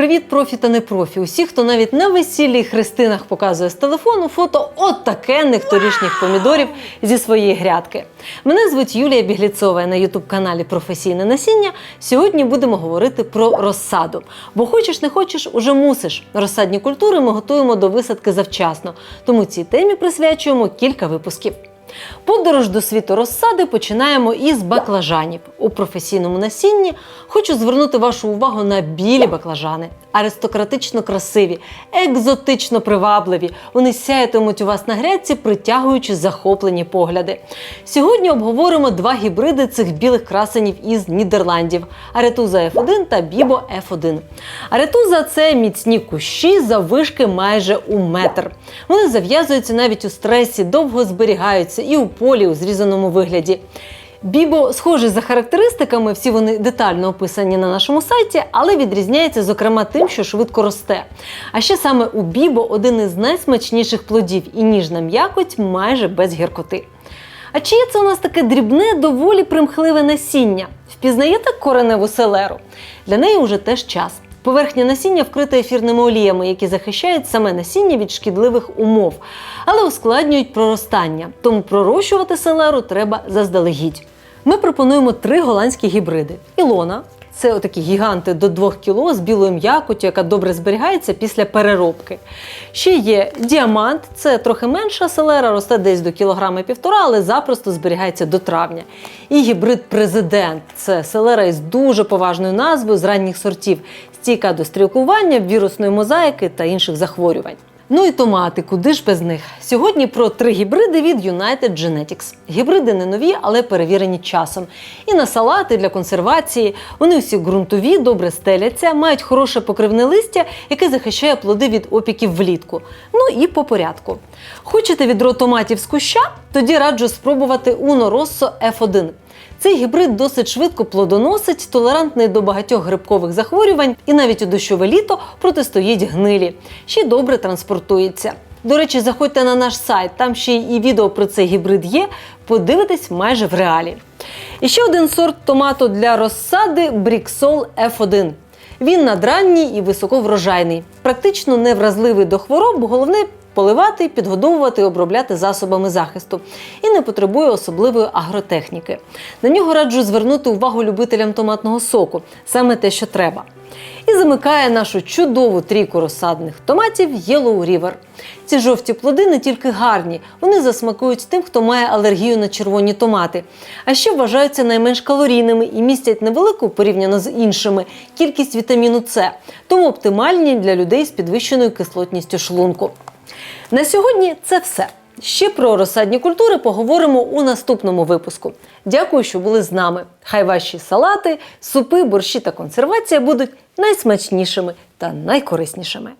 Привіт, профі та не профі. Усі, хто навіть на весіллі і хрестинах показує з телефону фото от такенних торішніх помідорів зі своєї грядки. Мене звуть Юлія Бігліцова я на ютуб-каналі Професійне насіння. Сьогодні будемо говорити про розсаду. Бо хочеш не хочеш, уже мусиш. Розсадні культури ми готуємо до висадки завчасно. Тому цій темі присвячуємо кілька випусків. Подорож до світу розсади починаємо із баклажанів. У професійному насінні хочу звернути вашу увагу на білі баклажани. Аристократично красиві, екзотично привабливі. Вони сяятимуть у вас на грядці, притягуючи захоплені погляди. Сьогодні обговоримо два гібриди цих білих красенів із Нідерландів: Аретуза F1 та Бібо F1. Аретуза це міцні кущі заввишки майже у метр. Вони зав'язуються навіть у стресі, довго зберігаються і у полі у зрізаному вигляді. Бібо схожі за характеристиками, всі вони детально описані на нашому сайті, але відрізняється зокрема тим, що швидко росте. А ще саме у Бібо один із найсмачніших плодів і ніжна м'якоть майже без гіркоти. А чи є це у нас таке дрібне, доволі примхливе насіння? Впізнаєте кореневу селеру? Для неї вже теж час. Поверхня насіння вкрита ефірними оліями, які захищають саме насіння від шкідливих умов, але ускладнюють проростання. Тому пророщувати селеру треба заздалегідь. Ми пропонуємо три голландські гібриди: Ілона. Це отакі гіганти до 2 кг з білою м'якоттю, яка добре зберігається після переробки. Ще є діамант, це трохи менша селера, росте десь до кілограма півтора, але запросто зберігається до травня. І гібрид президент це селера із дуже поважною назвою з ранніх сортів, стійка до стрілкування, вірусної мозаїки та інших захворювань. Ну і томати, куди ж без них? Сьогодні про три гібриди від United Genetics. Гібриди не нові, але перевірені часом. І на салати для консервації. Вони всі ґрунтові, добре стеляться, мають хороше покривне листя, яке захищає плоди від опіків влітку. Ну і по порядку. Хочете відро томатів з куща? Тоді раджу спробувати Uno Rosso F1. Цей гібрид досить швидко плодоносить, толерантний до багатьох грибкових захворювань і навіть у дощове літо протистоїть гнилі. Ще добре транспортується. До речі, заходьте на наш сайт, там ще і відео про цей гібрид є. Подивитесь майже в реалі. І ще один сорт томату для розсади Бріксол F1. Він надранній і високоврожайний, практично невразливий до хвороб, головне поливати, підгодовувати обробляти засобами захисту і не потребує особливої агротехніки. На нього раджу звернути увагу любителям томатного соку, саме те, що треба. І замикає нашу чудову трійку розсадних томатів Yellow River. Ці жовті плоди не тільки гарні, вони засмакують тим, хто має алергію на червоні томати. А ще вважаються найменш калорійними і містять невелику порівняно з іншими кількість вітаміну С, тому оптимальні для людей з підвищеною кислотністю шлунку. На сьогодні це все. Ще про розсадні культури поговоримо у наступному випуску. Дякую, що були з нами. Хай ваші салати, супи, борщі та консервація будуть найсмачнішими та найкориснішими.